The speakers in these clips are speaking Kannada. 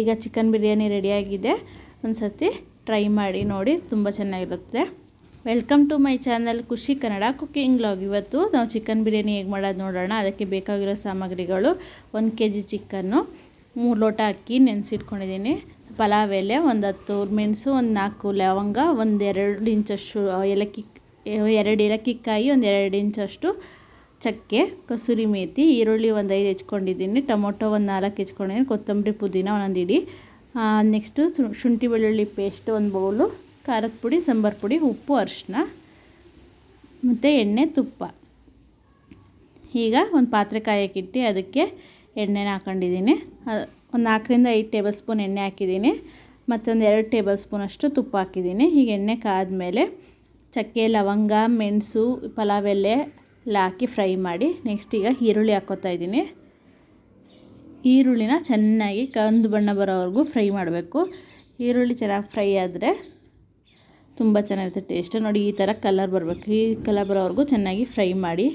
ಈಗ ಚಿಕನ್ ಬಿರಿಯಾನಿ ರೆಡಿಯಾಗಿದೆ. ಒಂದು ಸತಿ ಟ್ರೈ ಮಾಡಿ ನೋಡಿ, ತುಂಬ ಚೆನ್ನಾಗಿರುತ್ತೆ. ವೆಲ್ಕಮ್ ಟು ಮೈ ಚಾನಲ್ ಖುಷಿ ಕನ್ನಡ ಕುಕ್ಕಿಂಗ್ ಲಾಗ್ ಇವತ್ತು ನಾವು ಚಿಕನ್ ಬಿರಿಯಾನಿ ಹೇಗೆ ಮಾಡೋದು ನೋಡೋಣ. ಅದಕ್ಕೆ ಬೇಕಾಗಿರೋ ಸಾಮಗ್ರಿಗಳು ಒಂದು ಕೆ ಜಿ ಚಿಕನ್ನು, ಮೂರು ಲೋಟ ಅಕ್ಕಿ ನೆನೆಸಿಟ್ಕೊಂಡಿದ್ದೀನಿ. ಪಲಾವ್ ಎಲೆ, ಒಂದು ಹತ್ತು ಮೆಣಸು, ಒಂದು ನಾಲ್ಕು ಲವಂಗ, ಒಂದು ಎರಡು ಇಂಚಷ್ಟು ಏಲಕ್ಕಿ, ಎರಡು ಏಲಕ್ಕಿ ಕಾಯಿ ಒಂದು ಎರಡು ಇಂಚಷ್ಟು ಚಕ್ಕೆ, ಕಸೂರಿ ಮೇಥಿ ಈರುಳ್ಳಿ ಒಂದು ಐದು ಹೆಚ್ಕೊಂಡಿದ್ದೀನಿ, ಟೊಮೊಟೊ ಒಂದು ನಾಲ್ಕು ಹೆಚ್ಕೊಂಡಿದ್ದೀನಿ, ಕೊತ್ತಂಬರಿ ಪುದೀನ ಒಂದೊಂದು ಇಡಿ ನೆಕ್ಸ್ಟು ಶುಂಠಿ ಬೆಳ್ಳುಳ್ಳಿ ಪೇಸ್ಟ್ ಒಂದು ಬೌಲು ಖಾರದ ಪುಡಿ, ಸಾಂಬಾರು ಪುಡಿ, ಉಪ್ಪು, ಅರಿಶಿನ, ಮತ್ತು ಎಣ್ಣೆ, ತುಪ್ಪ. ಈಗ ಒಂದು ಪಾತ್ರೆ ಕಾಯಕ್ಕಿಟ್ಟು ಅದಕ್ಕೆ ಎಣ್ಣೆನ ಹಾಕೊಂಡಿದ್ದೀನಿ. ಒಂದು ನಾಲ್ಕರಿಂದ ಐದು ಟೇಬಲ್ ಸ್ಪೂನ್ ಎಣ್ಣೆ ಹಾಕಿದ್ದೀನಿ. ಮತ್ತೊಂದು ಎರಡು ಟೇಬಲ್ ಸ್ಪೂನಷ್ಟು ತುಪ್ಪ ಹಾಕಿದ್ದೀನಿ. ಈಗ ಎಣ್ಣೆ ಕಾದ ಮೇಲೆ ಚಕ್ಕೆ, ಲವಂಗ, ಮೆಣಸು, ಪಲಾವ್ ಎಲೆ ಎಲ್ಲ ಹಾಕಿ ಫ್ರೈ ಮಾಡಿ ನೆಕ್ಸ್ಟ್ ಈಗ ಈರುಳ್ಳಿ ಹಾಕೋತಾ ಇದ್ದೀನಿ. ಈರುಳ್ಳಿನ ಚೆನ್ನಾಗಿ ಕಂದು ಬಣ್ಣ ಬರೋವರೆಗೂ ಫ್ರೈ ಮಾಡಬೇಕು. ಈರುಳ್ಳಿ ಚೆನ್ನಾಗಿ ಫ್ರೈ ಆದರೆ ತುಂಬ ಚೆನ್ನಾಗಿರುತ್ತೆ ಟೇಸ್ಟ್. ನೋಡಿ, ಈ ಥರ ಕಲರ್ ಬರಬೇಕು. ಈ ಕಲರ್ ಬರೋವರೆಗೂ ಚೆನ್ನಾಗಿ ಫ್ರೈ ಮಾಡಿ.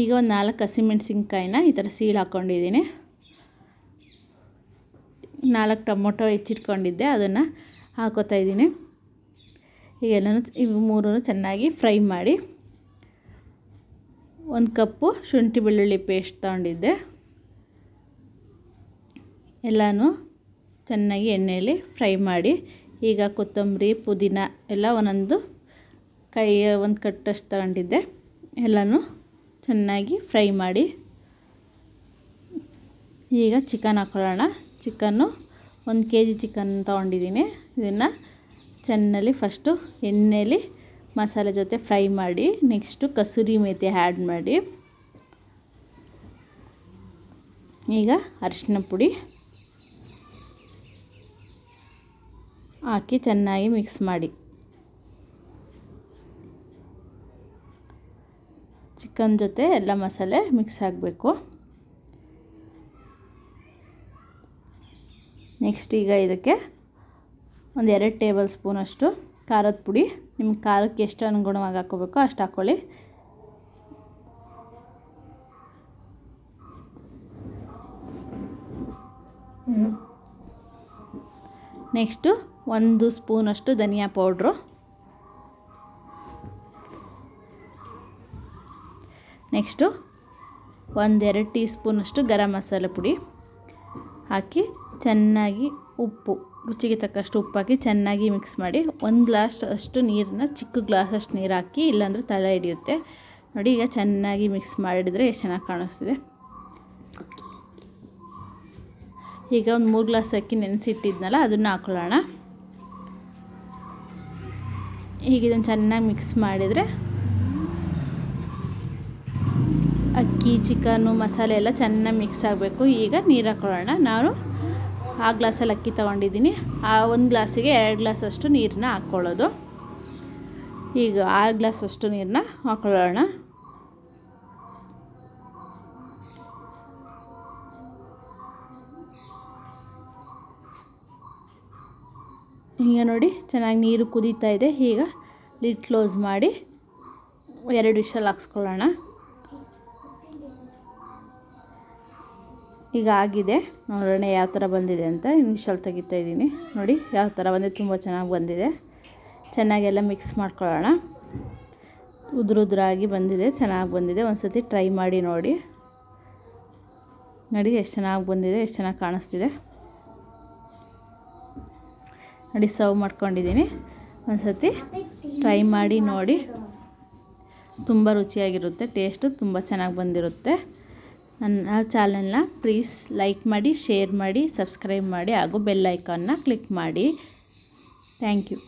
ಈಗ ಒಂದು ನಾಲ್ಕು ಹಸಿಮೆಣ್ಸಿನ್ಕಾಯಿನ ಈ ಥರ ಸೀಳು ಹಾಕ್ಕೊಂಡಿದ್ದೀನಿ ನಾಲ್ಕು ಟೊಮೊಟೊ ಹೆಚ್ಚಿಟ್ಕೊಂಡಿದ್ದೆ, ಅದನ್ನು ಹಾಕೋತಾ ಇದ್ದೀನಿ. ಈಗೆಲ್ಲನೂ ಇವು ಮೂರೂ ಚೆನ್ನಾಗಿ ಫ್ರೈ ಮಾಡಿ ಒಂದು ಕಪ್ಪು ಶುಂಠಿ ಬೆಳ್ಳುಳ್ಳಿ ಪೇಸ್ಟ್ ತಗೊಂಡಿದ್ದೆ. ಎಲ್ಲನೂ ಚೆನ್ನಾಗಿ ಎಣ್ಣೆಯಲ್ಲಿ ಫ್ರೈ ಮಾಡಿ ಈಗ ಕೊತ್ತಂಬರಿ, ಪುದೀನ ಎಲ್ಲ ಒಂದೊಂದು ಕೈ ಒಂದು ಕಟ್ಟಷ್ಟು ತಗೊಂಡಿದ್ದೆ. ಎಲ್ಲನೂ ಚೆನ್ನಾಗಿ ಫ್ರೈ ಮಾಡಿ ಈಗ ಚಿಕನ್ ಹಾಕೊಳ್ಳೋಣ. ಚಿಕನ್ನು ಒಂದು ಕೆ ಜಿ ಚಿಕನ್ ತೊಗೊಂಡಿದ್ದೀನಿ. ಇದನ್ನು ಚೆನ್ನಾಗಿ ಫಸ್ಟು ಎಣ್ಣೆಯಲ್ಲಿ ಮಸಾಲೆ ಜೊತೆ ಫ್ರೈ ಮಾಡಿ ನೆಕ್ಸ್ಟು ಕಸೂರಿ ಮೇಥಿ ಆ್ಯಡ್ ಮಾಡಿ. ಈಗ ಅರಿಶಿನ ಪುಡಿ ಹಾಕಿ ಚೆನ್ನಾಗಿ ಮಿಕ್ಸ್ ಮಾಡಿ. ಚಿಕನ್ ಜೊತೆ ಎಲ್ಲ ಮಸಾಲೆ ಮಿಕ್ಸ್ ಆಗಬೇಕು. ನೆಕ್ಸ್ಟ್ ಈಗ ಇದಕ್ಕೆ ಒಂದು ಎರಡು ಟೇಬಲ್ ಸ್ಪೂನಷ್ಟು ಖಾರದ ಪುಡಿ. ನಿಮ್ಮ ಖಾರಕ್ಕೆ ಎಷ್ಟು ಅನುಗುಣವಾಗಿ ಹಾಕ್ಕೋಬೇಕೋ ಅಷ್ಟು ಹಾಕ್ಕೊಳ್ಳಿ. ನೆಕ್ಸ್ಟು ಒಂದು ಸ್ಪೂನಷ್ಟು ಧನಿಯಾ ಪೌಡ್ರು. ನೆಕ್ಸ್ಟು ಒಂದೆರಡು ಟೀ ಸ್ಪೂನಷ್ಟು ಗರಂ ಮಸಾಲೆ ಪುಡಿ ಹಾಕಿ ಚೆನ್ನಾಗಿ ಉಪ್ಪು, ರುಚಿಗೆ ತಕ್ಕಷ್ಟು ಉಪ್ಪಾಕಿ ಚೆನ್ನಾಗಿ ಮಿಕ್ಸ್ ಮಾಡಿ ಒಂದು ಗ್ಲಾಸ್ ಅಷ್ಟು ನೀರನ್ನ, ಚಿಕ್ಕ ಗ್ಲಾಸ್ ಅಷ್ಟು ನೀರು ಹಾಕಿ ಇಲ್ಲಾಂದರೆ ತಳ ಹಿಡಿಯುತ್ತೆ. ನೋಡಿ, ಈಗ ಚೆನ್ನಾಗಿ ಮಿಕ್ಸ್ ಮಾಡಿದರೆ ಎಷ್ಟು ಚೆನ್ನಾಗಿ ಕಾಣಿಸ್ತಿದೆ. ಈಗ ಒಂದು ಮೂರು ಗ್ಲಾಸ್ ಅಕ್ಕಿ ನೆನೆಸಿಟ್ಟಿದ್ನಲ್ಲ, ಅದನ್ನು ಹಾಕೊಳ್ಳೋಣ. ಈಗ ಇದನ್ನು ಚೆನ್ನಾಗಿ ಮಿಕ್ಸ್ ಮಾಡಿದರೆ ಅಕ್ಕಿ, ಚಿಕನು, ಮಸಾಲೆ ಎಲ್ಲ ಚೆನ್ನಾಗಿ ಮಿಕ್ಸ್ ಆಗಬೇಕು. ಈಗ ನೀರು ಹಾಕೊಳ್ಳೋಣ. ನಾನು ಆ ಗ್ಲಾಸಲ್ಲಿ ಅಕ್ಕಿ ತೊಗೊಂಡಿದ್ದೀನಿ. ಆ ಒಂದು ಗ್ಲಾಸಿಗೆ ಎರಡು ಗ್ಲಾಸಷ್ಟು ನೀರನ್ನ ಹಾಕ್ಕೊಳ್ಳೋದು. ಈಗ ಆರು ಗ್ಲಾಸಷ್ಟು ನೀರನ್ನ ಹಾಕ್ಕೊಳ್ಳೋಣ ಈಗ ನೋಡಿ, ಚೆನ್ನಾಗಿ ನೀರು ಕುದೀತಾ ಇದೆ. ಈಗ ಲಿಡ್ ಕ್ಲೋಸ್ ಮಾಡಿ ಎರಡು ವಿಷಲ್ ಹಾಕ್ಸ್ಕೊಳ್ಳೋಣ. ಈಗ ಆಗಿದೆ. ನೋಡೋಣ ಯಾವ ಥರ ಬಂದಿದೆ ಅಂತ ಇನಿಷಲ್ ತೆಗಿತಾ ಇದ್ದೀನಿ. ನೋಡಿ, ಯಾವ ಥರ ಬಂದಿದೆ, ತುಂಬ ಚೆನ್ನಾಗಿ ಬಂದಿದೆ. ಚೆನ್ನಾಗೆಲ್ಲ ಮಿಕ್ಸ್ ಮಾಡ್ಕೊಳ್ಳೋಣ. ಉದುರುದ್ರಾಗಿ ಬಂದಿದೆ, ಚೆನ್ನಾಗಿ ಬಂದಿದೆ. ಒಂದು ಸತಿ ಟ್ರೈ ಮಾಡಿ ನೋಡಿ. ನೋಡಿ, ಎಷ್ಟು ಚೆನ್ನಾಗಿ ಬಂದಿದೆ, ಎಷ್ಟು ಚೆನ್ನಾಗಿ ಕಾಣಿಸ್ತಿದೆ. ನೋಡಿ ಸರ್ವ್ ಮಾಡ್ಕೊಂಡಿದ್ದೀನಿ. ಒಂದು ಸತಿ ಟ್ರೈ ಮಾಡಿ ನೋಡಿ. ತುಂಬ ರುಚಿಯಾಗಿರುತ್ತೆ ಟೇಸ್ಟು ತುಂಬ ಚೆನ್ನಾಗಿ ಬಂದಿರುತ್ತೆ. ನನ್ನ ಚಾನಲ್ನ ಪ್ಲೀಸ್ ಲೈಕ್ ಮಾಡಿ, ಶೇರ್ ಮಾಡಿ, ಸಬ್ಸ್ಕ್ರೈಬ್ ಮಾಡಿ ಹಾಗೂ ಬೆಲ್ ಕ್ಲಿಕ್ ಮಾಡಿ. Thank you.